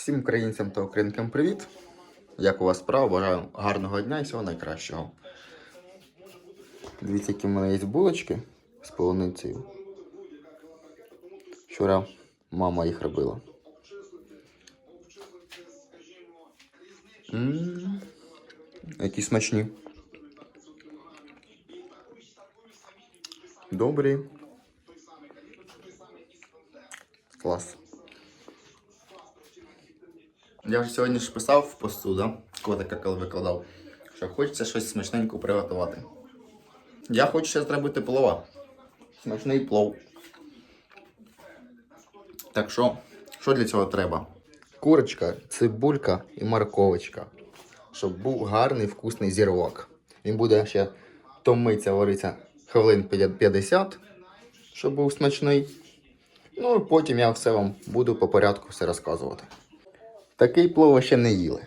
Всім українцям та українкам привіт! Як у вас справа? Бажаю гарного дня і всього найкращого. Дивіться, які в мене є булочки з полуницею. Вчора мама їх робила. М, Які смачні. Добрі. Клас. Я вже сьогодні ж писав в посту, да? Котика, коли викладав, що хочеться щось смачненько приготувати. Я хочу ще зробити плова. Смачний плов. Так що, що для цього треба? Курочка, цибулька і морковочка. Щоб був гарний вкусний зірвак. Він буде ще томиться, вариться хвилин 50, щоб був смачний. Ну і потім я все вам буду по порядку все розказувати. Такий плов ще не їли.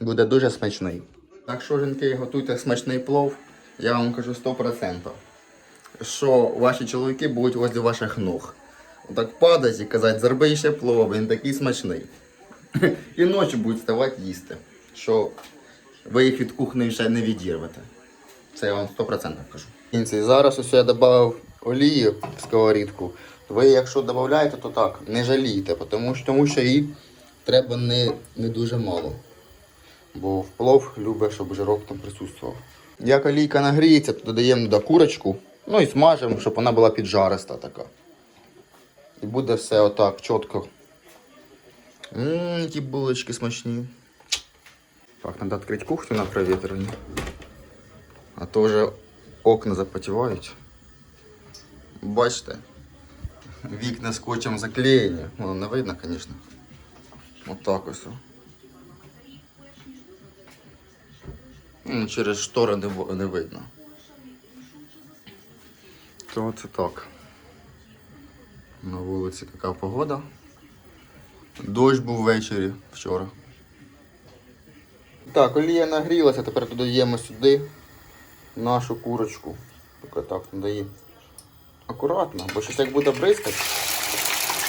Буде дуже смачний. Так що, жінки, готуйте смачний плов, я вам кажу 100%. Що ваші чоловіки будуть возле ваших ног. Так падать і казати, зроби ще плов, він такий смачний. І ночі будуть вставати їсти. Що ви їх від кухні ще не відірвете. Це я вам 100% кажу. Зараз ось я додав олії в сковорідку. Ви, якщо додаєте, то так, не жалійте, тому що, тому що її треба не, не дуже мало. Бо в плов любить, щоб жирок там присутствував. Як олійка нагріється, то додаємо туди курочку, ну і смажимо, щоб вона була піджариста така. І буде все отак чітко. Ммм, які булочки смачні. Так, треба відкрити кухню на провітрюванні. А то вже окна запотівають. Бачите? Вікна скотчем заклеєні. Воно не видно, звісно. Отак ось. Ну, через штори не, видно. То це так. На вулиці така погода. Дощ був ввечері вчора. Так, олія нагрілася, тепер додаємо сюди нашу курочку. Тільки так надає. Акуратно, бо щось як буде бризкати.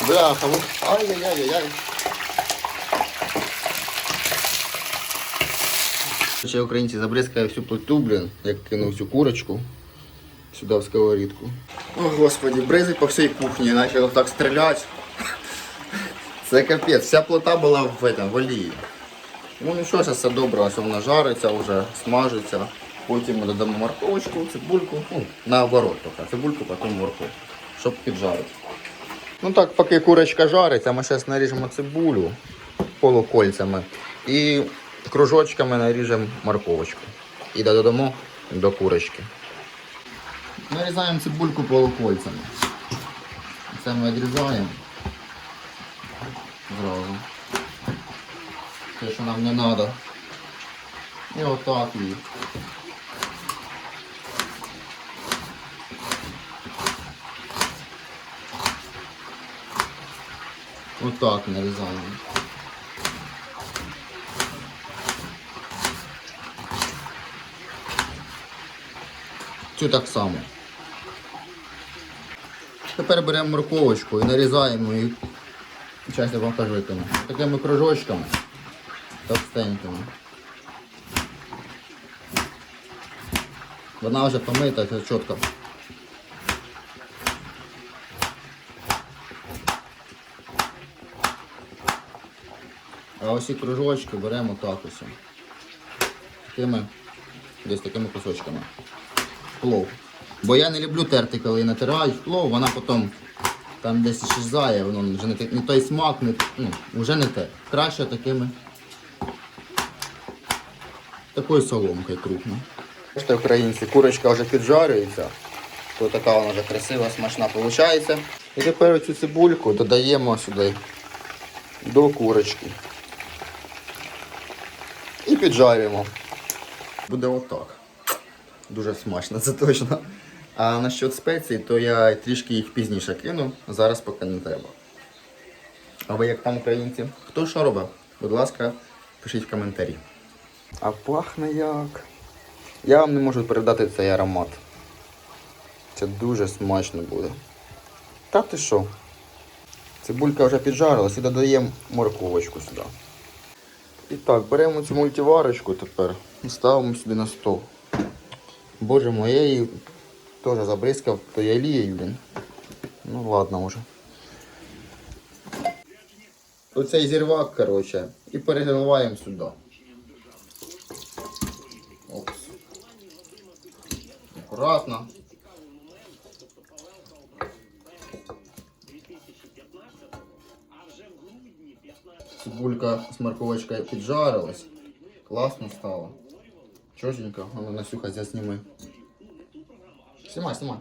Бляха, ви... Ай-яй-яй-яй. Ще українці забризкає всю плиту, блін, як кинув цю курочку сюди в сковорідку. О, господи, бризить по всій кухні, почав так стріляти. Це капець, вся плита була в, этом, в олії. Ну нічого, зараз все добре, ось вона жариться вже, смажиться. Потім ми додамо морковочку, цибульку, ну, наоборот, поки цибульку, потім морковку, щоб піджарити. Ну так, поки курочка жариться, ми зараз наріжемо цибулю полукольцями і кружочками наріжемо морковочку. І додамо до курочки. Нарізаємо цибульку полукольцями. Це ми відрізаємо зразу. Те, що нам не треба. І отак її. Отак нарізаємо. Цю так само. Тепер беремо морковочку і нарізаємо її. Зараз я вам покажу якими. Такими кружочками. Товстенькими. Вона вже помита, це чітко. А ось ці кружочки беремо так ось. Такими, десь такими кусочками. Плов. Бо я не люблю терти, коли натирають плов, вона потім там десь щезає, воно вже не, не той смак, не, ну, вже не те. Краще такими. Такою соломкою крупно. Бачите, українці, курочка вже піджарюється. То така вона вже красива, смачна виходить. І тепер цю цибульку додаємо сюди до курочки. І піджарюємо. Буде отак. Дуже смачно, це точно. А насчет спецій, то я трішки їх пізніше кину, зараз поки не треба. А ви як там українці? Хто що робить? Будь ласка, пишіть в коментарі. А пахне як. Я вам не можу передати цей аромат. Це дуже смачно буде. Та ти що? Цибулька вже піджарилась і додаємо морковочку сюди. І так, беремо цю мультиварочку тепер ставимо сюди на стол. Боже мой, я її теж забризкав тою олією, блін. Ну ладно уже. Оцей зірвак, коротше, і переливаємо сюди. Аккуратно. Цибулька з морковочкою піджарилась. Класно стало. Чотенько. А ну, Насюха, засніми. Снимай, снимай.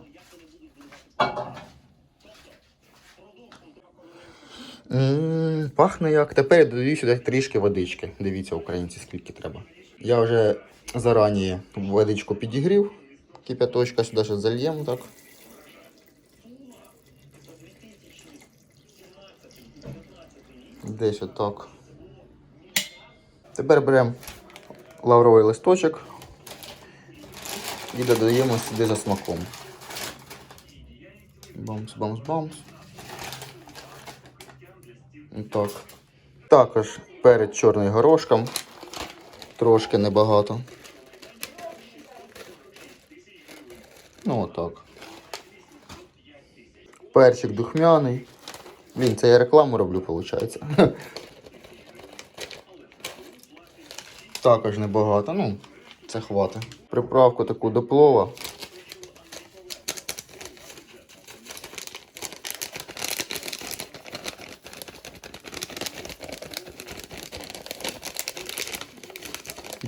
М, Пахне як. Тепер я додаю сюди трішки водички. Дивіться, українці, скільки треба. Я вже зарані водичку підігрів. Кипяточка сюди ще зальємо так. Десь отак. Тепер беремо лавровий листочок і додаємо сюди за смаком. Бамс, бамс, бамс. Так. Також перед чорним горошком. Трошки небагато. Ну отак. Перчик духмяний. Блін, це я рекламу роблю, виходить. Також небагато, ну, це хватить. Приправку таку до плова.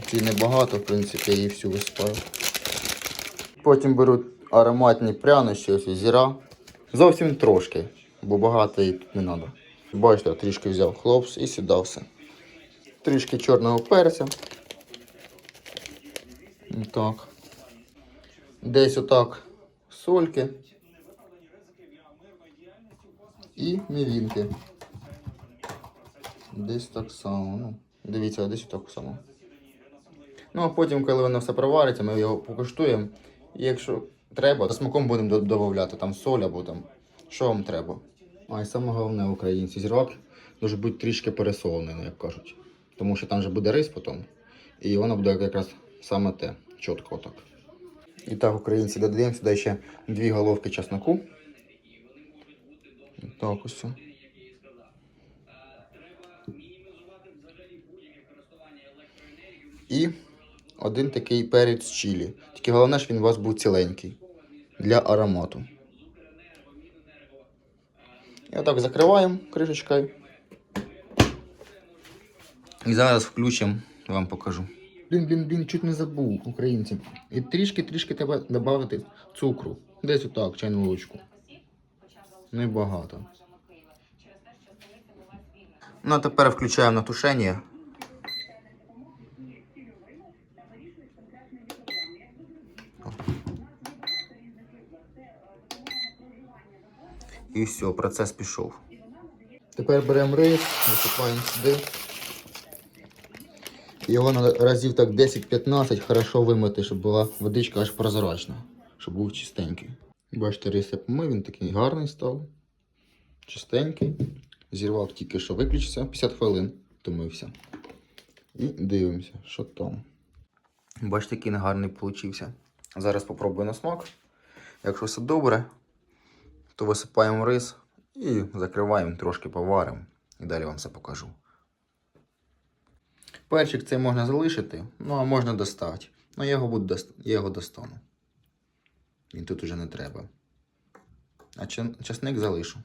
Ці небагато, в принципі, я її всю висипаю. Потім беру ароматні прянощі, ось зіра. Зовсім трошки, бо багато її тут не треба. Бачите, трішки взяв хлопс і сюди все. Трішки чорного перця. Так. Десь отак сольки. І мівінки. Десь так само. Ну, дивіться, десь так само. Ну, а потім, коли воно все провариться, ми його покуштуємо. І якщо треба, то смаком будемо до- додавати там соль або там, що вам треба. А і саме головне українці, зірвак дуже бути трішки пересолений, як кажуть. Тому що там же буде рис потім. І воно буде якраз саме те, чітко отак. І так, українці, додаємо сюди ще дві головки чесноку. Так ось. І один такий перець чилі. Тільки головне, щоб він у вас був ціленький для аромату. І отак закриваємо кришечкою. І зараз включимо, вам покажу. Блін, блін, блін, чуть не забув, українці. І трішки-трішки треба додати цукру. Десь отак, чайну ложку. Небагато. Ну, а тепер включаємо на тушення. І все, процес пішов. Тепер беремо рис, висипаємо сюди. Його на разів так 10-15 хорошо вимити, щоб була водичка аж прозрачна, щоб був чистенький. Бачите, рис я помив, він такий гарний став. Чистенький. Зірвав тільки що виключився 50 хвилин, томився. І дивимося, що там. Бачите, який негарний получився. Зараз попробую на смак. Якщо все добре, то висипаємо рис і закриваємо, трошки поваримо. І далі вам все покажу. Перчик цей можна залишити, ну а можна достати. Ну я його, буду я його достану. Він тут уже не треба. А часник залишу.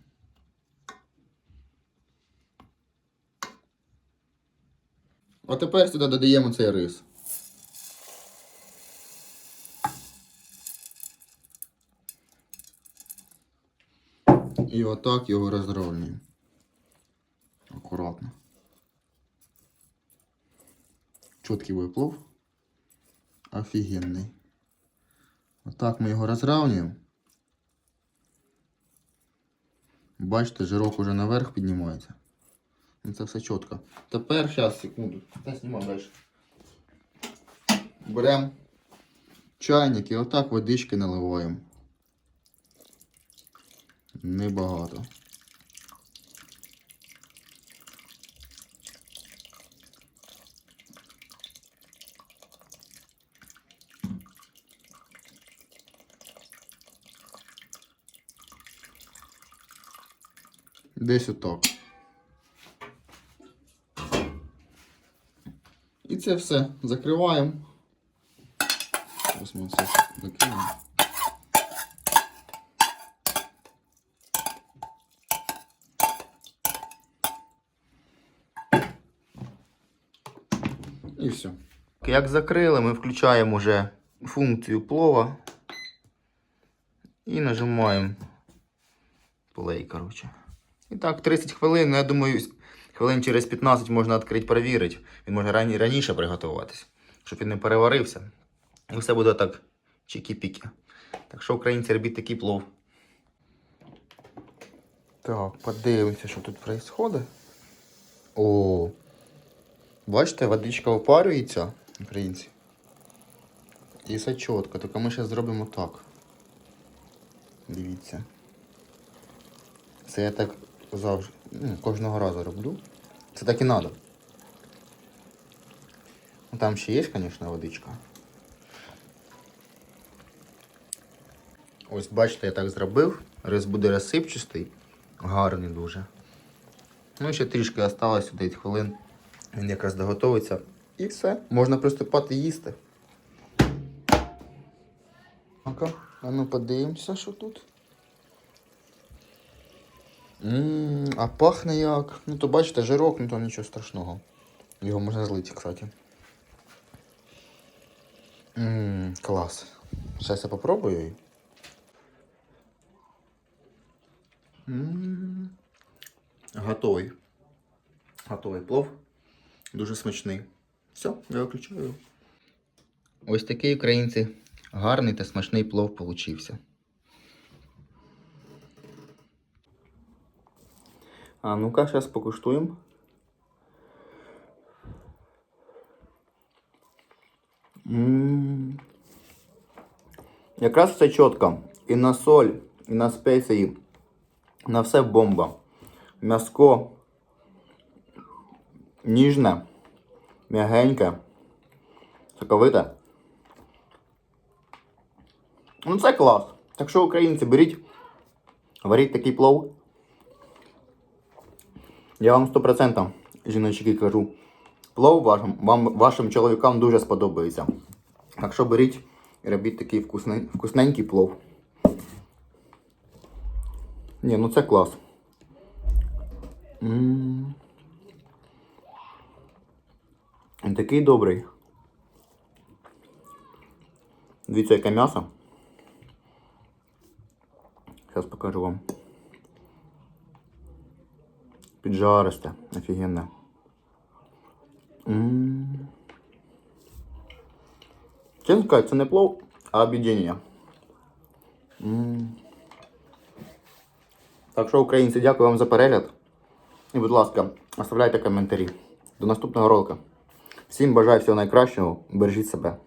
А тепер сюди додаємо цей рис. І отак його розровнюємо. Акуратно. Чіткий виплов. Офігенний. Отак ми його розравнюємо. Бачите, жирок уже наверх піднімається. Ну, Це все чітко. Тепер, зараз, секунду. Та знімай далі. Беремо чайник і отак водички наливаємо небагато. Десь отак. І це все закриваємо. Ось ми це закриємо. І все. Як закрили, ми включаємо вже функцію плова і нажимаємо play, коротше. І так, 30 хвилин, ну, я думаю, хвилин через 15 можна відкрити, перевірити. Він може рані, раніше приготуватись, щоб він не переварився. І все буде так чікі-піки. Так що українці робіть такий плов. Так, подивимося, що тут відбувається. О, бачите, водичка опарюється, українці. І все чітко, тільки ми зараз зробимо так. Дивіться. Це я так завжди, ну, кожного разу роблю. Це так і треба. Ну, Там ще є, звісно, водичка. Ось бачите, я так зробив. Рис буде розсипчастий, гарний дуже. Ну і ще трішки осталось 10 хвилин. Він якраз доготовиться. І все, можна приступати їсти. Ну-ка, а ну подивимося, що тут. Ммм, а пахне як. Ну то бачите, жирок, ну то нічого страшного. Його можна злити, кстати. Ммм, клас. Зараз я попробую. Ммм. Готовий. Готовий плов. Дуже смачний. Все, я виключаю. Ось такий українці гарний та смачний плов получився. А ну-ка, зараз покуштуємо. Якраз все чітко. І на соль, і на спеції. На все бомба. М'яско ніжне, м'ягеньке, соковите. Ну це клас. Так що, українці, беріть, варіть такий плов. Я вам 100% жіночки кажу. Плов вашим, вам, вашим чоловікам дуже сподобається. Так що беріть і робіть такий вкусний, вкусненький плов. Ні, ну це клас. М. Він такий добрий. Дивіться, яке м'ясо. Зараз покажу вам. Піджаристе, офігенне. Чесно сказати, це не плов, а об'єднання. Так що, українці, дякую вам за перегляд. І, будь ласка, оставляйте коментарі. До наступного ролика. Всім бажаю всього найкращого. Бережіть себе.